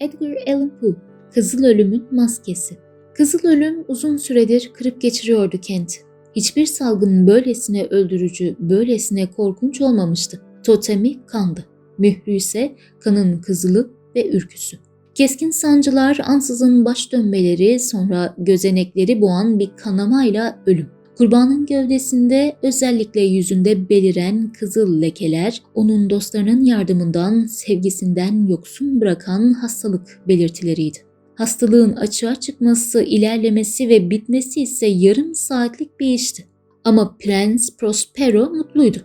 Edgar Allan Poe, Kızıl Ölüm'ün Maskesi. Kızıl Ölüm uzun süredir kırıp geçiriyordu kenti. Hiçbir salgın böylesine öldürücü, böylesine korkunç olmamıştı. Totemi kandı. Mührü ise kanın kızılı ve ürküsü. Keskin sancılar, ansızın baş dönmeleri, sonra gözenekleri boğan bir kanamayla ölüm. Kurbanın gövdesinde özellikle yüzünde beliren kızıl lekeler onun dostlarının yardımından, sevgisinden yoksun bırakan hastalık belirtileriydi. Hastalığın açığa çıkması, ilerlemesi ve bitmesi ise yarım saatlik bir işti. Ama Prens Prospero mutluydu.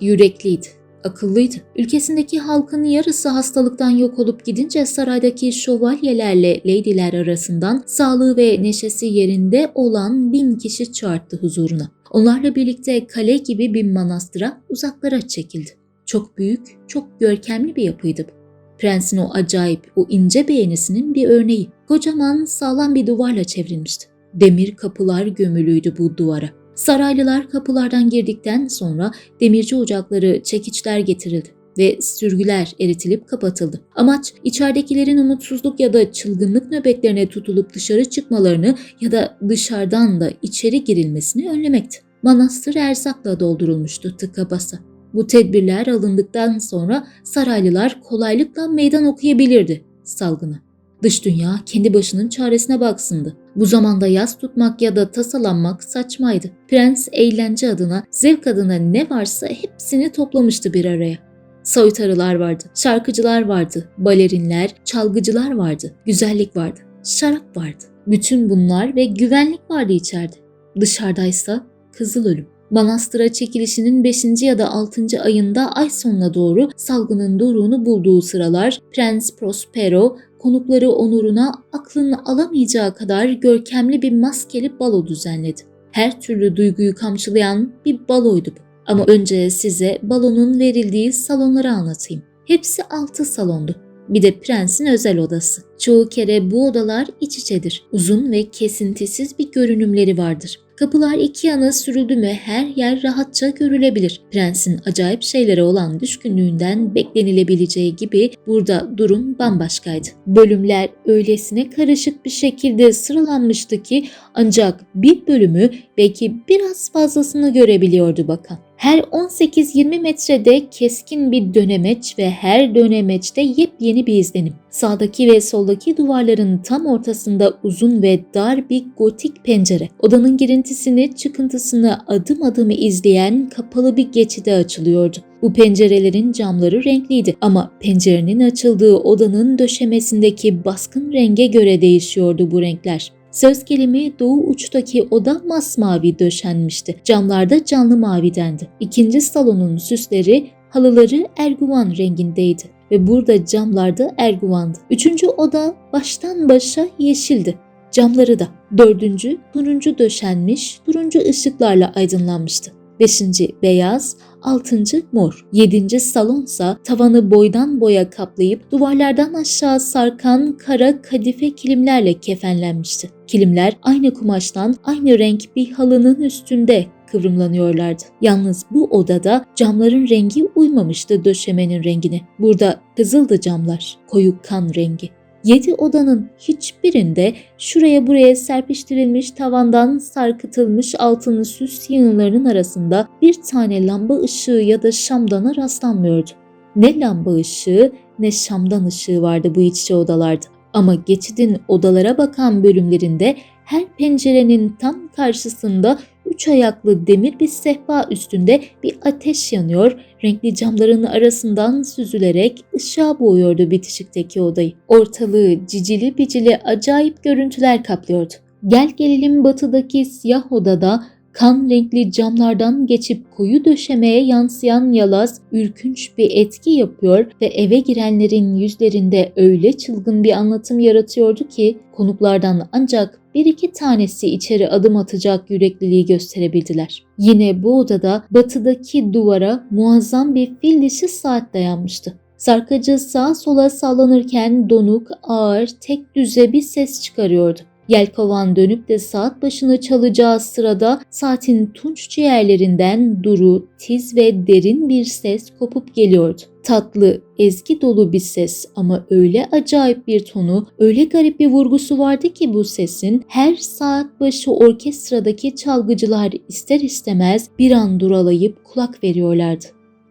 Yürekliydi, akıllıydı. Ülkesindeki halkın yarısı hastalıktan yok olup gidince saraydaki şövalyelerle leydiler arasından sağlığı ve neşesi yerinde olan bin kişi çağırttı huzuruna. Onlarla birlikte kale gibi bir manastıra uzaklara çekildi. Çok büyük, çok görkemli bir yapıydı bu. Prensin o acayip, o ince beğenisinin bir örneği. Kocaman, sağlam bir duvarla çevrilmişti. Demir kapılar gömülüydü bu duvara. Saraylılar kapılardan girdikten sonra demirci ocakları, çekiçler getirildi ve sürgüler eritilip kapatıldı. Amaç içeridekilerin umutsuzluk ya da çılgınlık nöbetlerine tutulup dışarı çıkmalarını ya da dışarıdan da içeri girilmesini önlemekti. Manastır erzakla doldurulmuştu tıka basa. Bu tedbirler alındıktan sonra saraylılar kolaylıkla meydan okuyabilirdi salgına. Dış dünya kendi başının çaresine baksındı. Bu zamanda yas tutmak ya da tasalanmak saçmaydı. Prens eğlence adına, zevk adına ne varsa hepsini toplamıştı bir araya. Soytarılar vardı, şarkıcılar vardı, balerinler, çalgıcılar vardı, güzellik vardı, şarap vardı. Bütün bunlar ve güvenlik vardı içeride. Dışarıdaysa kızıl ölüm. Manastıra çekilişinin 5. ya da 6. ayında ay sonuna doğru salgının doruğunu bulduğu sıralar Prens Prospero konukları onuruna aklının alamayacağı kadar görkemli bir maskeli balo düzenledi. Her türlü duyguyu kamçılayan bir baloydu bu. Ama önce size balonun verildiği salonları anlatayım. Hepsi altı salondu. Bir de prensin özel odası. Çoğu kere bu odalar iç içedir. Uzun ve kesintisiz bir görünümleri vardır. Kapılar iki yana sürüldü mü her yer rahatça görülebilir. Prensin acayip şeylere olan düşkünlüğünden beklenilebileceği gibi burada durum bambaşkaydı. Bölümler öylesine karışık bir şekilde sıralanmıştı ki ancak bir bölümü belki biraz fazlasını görebiliyordu bakan. Her 18-20 metrede keskin bir dönemeç ve her dönemeçte yepyeni bir izlenim. Sağdaki ve soldaki duvarların tam ortasında uzun ve dar bir gotik pencere. Odanın girintisini, çıkıntısını adım adım izleyen kapalı bir geçide açılıyordu. Bu pencerelerin camları renkliydi ama pencerenin açıldığı odanın döşemesindeki baskın renge göre değişiyordu bu renkler. Söz gelimi doğu uçtaki oda masmavi döşenmişti. Camlarda canlı mavidendi. İkinci salonun süsleri, halıları erguvan rengindeydi ve burada camlarda erguvandı. Üçüncü oda baştan başa yeşildi. Camları da. Dördüncü turuncu döşenmiş, turuncu ışıklarla aydınlanmıştı. Beşinci beyaz, altıncı mor. Yedinci salonsa tavanı boydan boya kaplayıp duvarlardan aşağı sarkan kara kadife kilimlerle kefenlenmişti. Kilimler aynı kumaştan aynı renk bir halının üstünde kıvrımlanıyorlardı. Yalnız bu odada camların rengi uymamıştı döşemenin rengine. Burada kızıldı camlar, koyu kan rengi. Yedi odanın hiçbirinde şuraya buraya serpiştirilmiş tavandan sarkıtılmış altın süs yığınlarının arasında bir tane lamba ışığı ya da şamdana rastlanmıyordu. Ne lamba ışığı ne şamdan ışığı vardı bu iç içe odalarda. Ama geçidin odalara bakan bölümlerinde her pencerenin tam karşısında üç ayaklı demir bir sehpa üstünde bir ateş yanıyor, renkli camların arasından süzülerek ışığa boğuyordu bitişikteki odayı. Ortalığı cicili bicili acayip görüntüler kaplıyordu. Gel gelelim batıdaki siyah odada kan renkli camlardan geçip koyu döşemeye yansıyan yalaz ürkünç bir etki yapıyor ve eve girenlerin yüzlerinde öyle çılgın bir anlatım yaratıyordu ki konuklardan ancak bir iki tanesi içeri adım atacak yürekliliği gösterebildiler. Yine bu odada batıdaki duvara muazzam bir fil dişi saat dayanmıştı. Sarkacı sağa sola sallanırken donuk, ağır, tek düze bir ses çıkarıyordu. Yelkovan dönüp de saat başını çalacağı sırada saatin tunç ciğerlerinden duru, tiz ve derin bir ses kopup geliyordu. Tatlı, ezgi dolu bir ses ama öyle acayip bir tonu, öyle garip bir vurgusu vardı ki bu sesin her saat başı orkestradaki çalgıcılar ister istemez bir an duralayıp kulak veriyorlardı.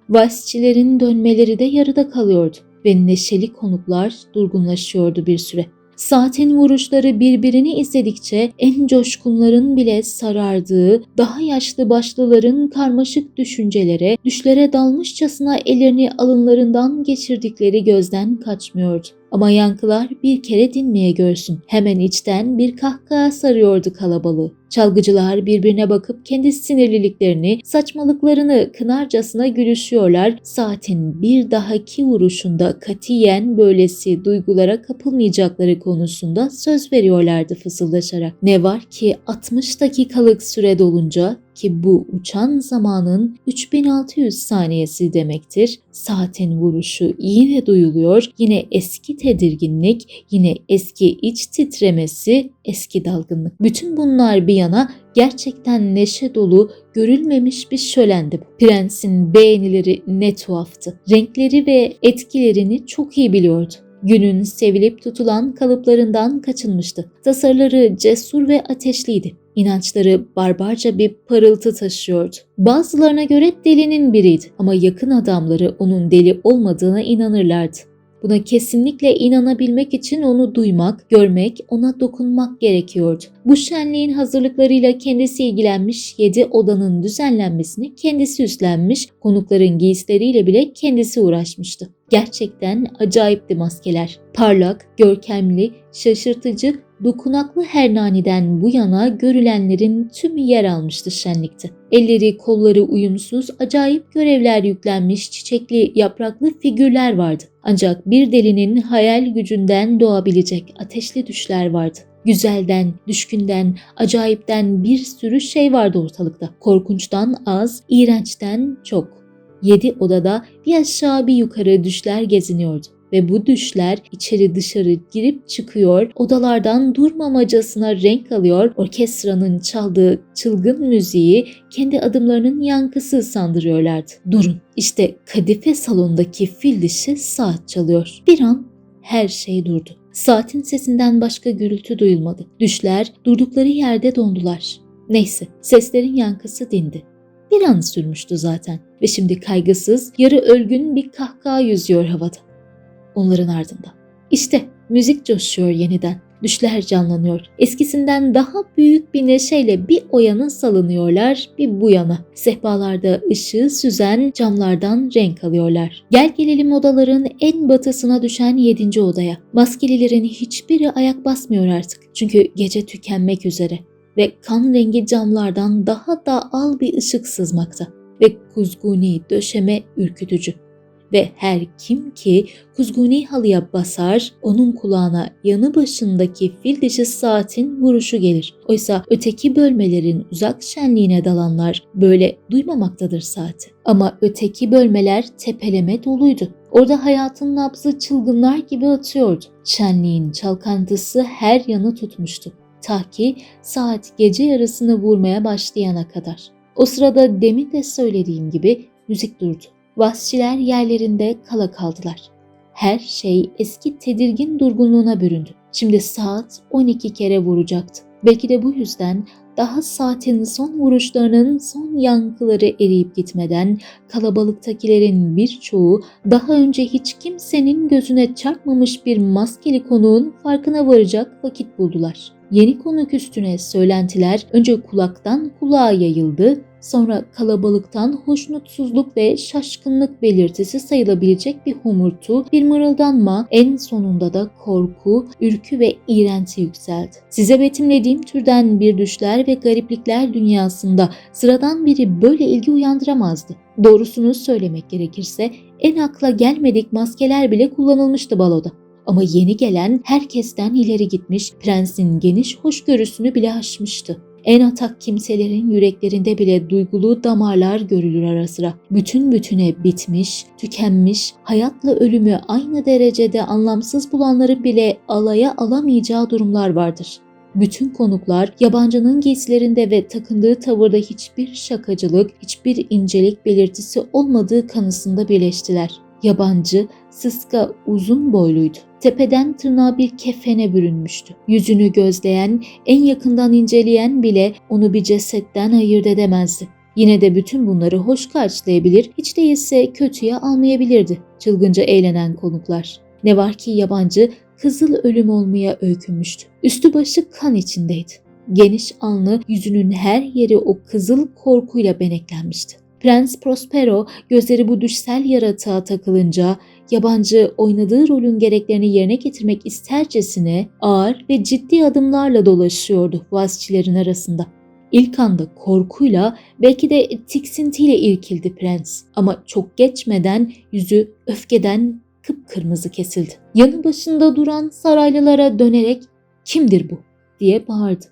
Valsçilerin dönmeleri de yarıda kalıyordu ve neşeli konuklar durgunlaşıyordu bir süre. Saatin vuruşları birbirini izledikçe en coşkunların bile sarardığı, daha yaşlı başlıların karmaşık düşüncelere, düşlere dalmışçasına ellerini alınlarından geçirdikleri gözden kaçmıyordu. Ama yankılar bir kere dinmeye görsün. Hemen içten bir kahkaha sarıyordu kalabalığı. Çalgıcılar birbirine bakıp kendi sinirliliklerini, saçmalıklarını kınarcasına gülüşüyorlar. Saatin bir dahaki vuruşunda katiyen böylesi duygulara kapılmayacakları konusunda söz veriyorlardı fısıldaşarak. Ne var ki 60 dakikalık süre dolunca ki bu uçan zamanın 3600 saniyesi demektir. Saatin vuruşu yine duyuluyor, yine eski tedirginlik, yine eski iç titremesi, eski dalgınlık. Bütün bunlar bir yana gerçekten neşe dolu, görülmemiş bir şölendi. Prensin beğenileri ne tuhaftı. Renkleri ve etkilerini çok iyi biliyordu günün sevilip tutulan kalıplarından kaçınmıştı. Tasarıları cesur ve ateşliydi. İnançları barbarca bir parıltı taşıyordu. Bazılarına göre delinin biriydi ama yakın adamları onun deli olmadığına inanırlardı. Buna kesinlikle inanabilmek için onu duymak, görmek, ona dokunmak gerekiyordu. Bu şenliğin hazırlıklarıyla kendisi ilgilenmiş, yedi odanın düzenlenmesini kendisi üstlenmiş, konukların giysileriyle bile kendisi uğraşmıştı. Gerçekten acayipti maskeler. Parlak, görkemli, şaşırtıcı, dokunaklı Hernani'den bu yana görülenlerin tümü yer almıştı şenlikte. Elleri kolları uyumsuz acayip görevler yüklenmiş çiçekli yapraklı figürler vardı. Ancak bir delinin hayal gücünden doğabilecek ateşli düşler vardı. Güzelden, düşkünden, acayipten bir sürü şey vardı ortalıkta. Korkunçtan az, iğrençten çok. Yedi odada bir aşağı bir yukarı düşler geziniyordu ve bu düşler içeri dışarı girip çıkıyor, odalardan durmamacasına renk alıyor, orkestranın çaldığı çılgın müziği kendi adımlarının yankısı sandırıyorlardı. Durun, işte kadife salondaki fil dişi saat çalıyor. Bir an her şey durdu. Saatin sesinden başka gürültü duyulmadı. Düşler durdukları yerde dondular. Neyse, seslerin yankısı dindi. Bir an sürmüştü zaten ve şimdi kaygısız, yarı ölgün bir kahkaha yüzüyor havada. Onların ardında. İşte müzik coşuyor yeniden. Düşler canlanıyor. Eskisinden daha büyük bir neşeyle bir o yana salınıyorlar, bir bu yana. Sehpalarda ışığı süzen camlardan renk alıyorlar. Gel gelelim odaların en batısına düşen yedinci odaya. Maskelilerin hiçbiri ayak basmıyor artık. Çünkü gece tükenmek üzere ve kan rengi camlardan daha da al bir ışık sızmakta ve kuzguni döşeme ürkütücü. Ve her kim ki kuzguni halıya basar, onun kulağına yanı başındaki fil dişi saatin vuruşu gelir. Oysa öteki bölmelerin uzak şenliğine dalanlar böyle duymamaktadır saati. Ama öteki bölmeler tepeleme doluydu. Orada hayatın nabzı çılgınlar gibi atıyordu. Şenliğin çalkantısı her yanı tutmuştu ta ki saat gece yarısını vurmaya başlayana kadar. O sırada demin de söylediğim gibi müzik durdu. Vasçiler yerlerinde kala kaldılar. Her şey eski tedirgin durgunluğuna büründü. Şimdi saat 12 kere vuracaktı. Belki de bu yüzden daha saatin son vuruşlarının son yankıları eriyip gitmeden kalabalıktakilerin birçoğu daha önce hiç kimsenin gözüne çarpmamış bir maskeli konuğun farkına varacak vakit buldular. Yeni konuk üstüne söylentiler önce kulaktan kulağa yayıldı, sonra kalabalıktan hoşnutsuzluk ve şaşkınlık belirtisi sayılabilecek bir homurtu, bir mırıldanma, en sonunda da korku, ürkü ve iğrenti yükseldi. Size betimlediğim türden bir düşler ve gariplikler dünyasında sıradan biri böyle ilgi uyandıramazdı. Doğrusunu söylemek gerekirse en akla gelmedik maskeler bile kullanılmıştı baloda. Ama yeni gelen herkesten ileri gitmiş, prensin geniş hoşgörüsünü bile aşmıştı. En atak kimselerin yüreklerinde bile duygulu damarlar görülür ara sıra. Bütün bütüne bitmiş, tükenmiş, hayatla ölümü aynı derecede anlamsız bulanları bile alaya alamayacağı durumlar vardır. Bütün konuklar yabancının giysilerinde ve takındığı tavırda hiçbir şakacılık, hiçbir incelik belirtisi olmadığı kanısında birleştiler. Yabancı, sıska, uzun boyluydu. Tepeden tırnağa bir kefene bürünmüştü. Yüzünü gözleyen, en yakından inceleyen bile onu bir cesetten ayırt edemezdi. Yine de bütün bunları hoş karşılayabilir, hiç değilse kötüye almayabilirdi çılgınca eğlenen konuklar. Ne var ki yabancı kızıl ölüm olmaya öykünmüştü. Üstü başı kan içindeydi. Geniş alnı yüzünün her yeri o kızıl korkuyla beneklenmişti. Prens Prospero gözleri bu düşsel yaratığa takılınca yabancı oynadığı rolün gereklerini yerine getirmek istercesine ağır ve ciddi adımlarla dolaşıyordu vazçilerin arasında. İlk anda korkuyla belki de tiksintiyle irkildi prens ama çok geçmeden yüzü öfkeden kıpkırmızı kesildi. Yanı başında duran saraylılara dönerek kimdir bu diye bağırdı.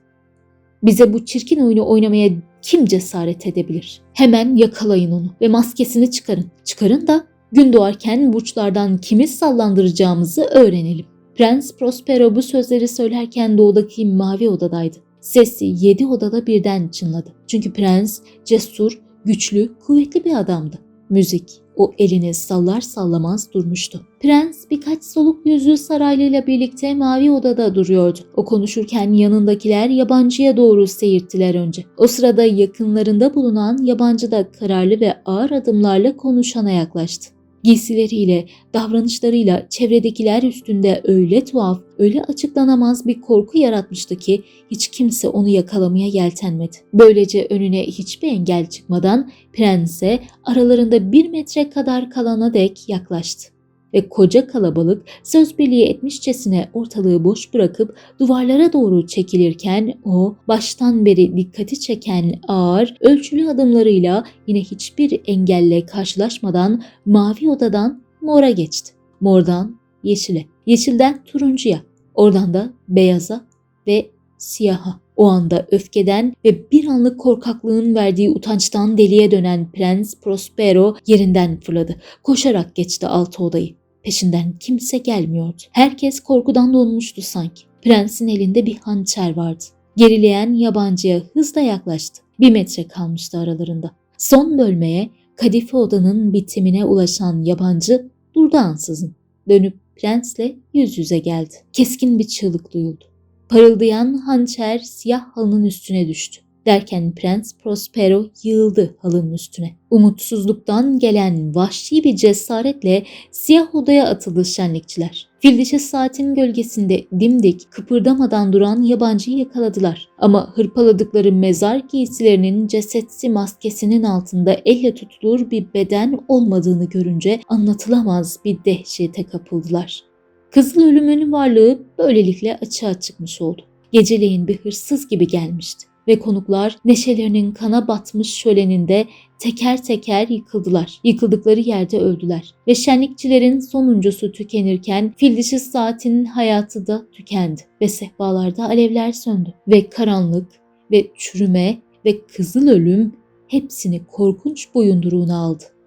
Bize bu çirkin oyunu oynamaya kim cesaret edebilir? Hemen yakalayın onu ve maskesini çıkarın. Çıkarın da gün doğarken burçlardan kimi sallandıracağımızı öğrenelim. Prens Prospero bu sözleri söylerken doğudaki mavi odadaydı. Sesi yedi odada birden çınladı. Çünkü prens cesur, güçlü, kuvvetli bir adamdı. Müzik o elini sallar sallamaz durmuştu. Prens birkaç soluk yüzlü saraylıyla birlikte mavi odada duruyordu. O konuşurken yanındakiler yabancıya doğru seyirttiler önce. O sırada yakınlarında bulunan yabancı da kararlı ve ağır adımlarla konuşana yaklaştı. Giysileriyle, davranışlarıyla çevredekiler üstünde öyle tuhaf, öyle açıklanamaz bir korku yaratmıştı ki hiç kimse onu yakalamaya yeltenmedi. Böylece önüne hiçbir engel çıkmadan prense aralarında bir metre kadar kalana dek yaklaştı. Ve koca kalabalık söz birliği etmişçesine ortalığı boş bırakıp duvarlara doğru çekilirken o baştan beri dikkati çeken ağır, ölçülü adımlarıyla yine hiçbir engelle karşılaşmadan mavi odadan mora geçti. Mordan yeşile, yeşilden turuncuya, oradan da beyaza ve siyaha. O anda öfkeden ve bir anlık korkaklığın verdiği utançtan deliye dönen Prens Prospero yerinden fırladı. Koşarak geçti altı odayı. Peşinden kimse gelmiyordu. Herkes korkudan donmuştu sanki. Prensin elinde bir hançer vardı. Gerileyen yabancıya hızla yaklaştı. Bir metre kalmıştı aralarında. Son bölmeye, kadife odanın bitimine ulaşan yabancı durdu ansızın. Dönüp prensle yüz yüze geldi. Keskin bir çığlık duyuldu. Parıldayan hançer siyah halının üstüne düştü. Derken Prens Prospero yığıldı halının üstüne. Umutsuzluktan gelen vahşi bir cesaretle siyah odaya atıldı şenlikçiler. Fildişi saatin gölgesinde dimdik kıpırdamadan duran yabancıyı yakaladılar. Ama hırpaladıkları mezar giysilerinin cesetsi maskesinin altında elle tutulur bir beden olmadığını görünce anlatılamaz bir dehşete kapıldılar. Kızıl ölümün varlığı böylelikle açığa çıkmış oldu. Geceleyin bir hırsız gibi gelmişti ve konuklar neşelerinin kana batmış şöleninde teker teker yıkıldılar. Yıkıldıkları yerde öldüler ve şenlikçilerin sonuncusu tükenirken fildişi saatinin hayatı da tükendi ve sehpalarda alevler söndü ve karanlık ve çürüme ve kızıl ölüm hepsini korkunç boyunduruğuna aldı.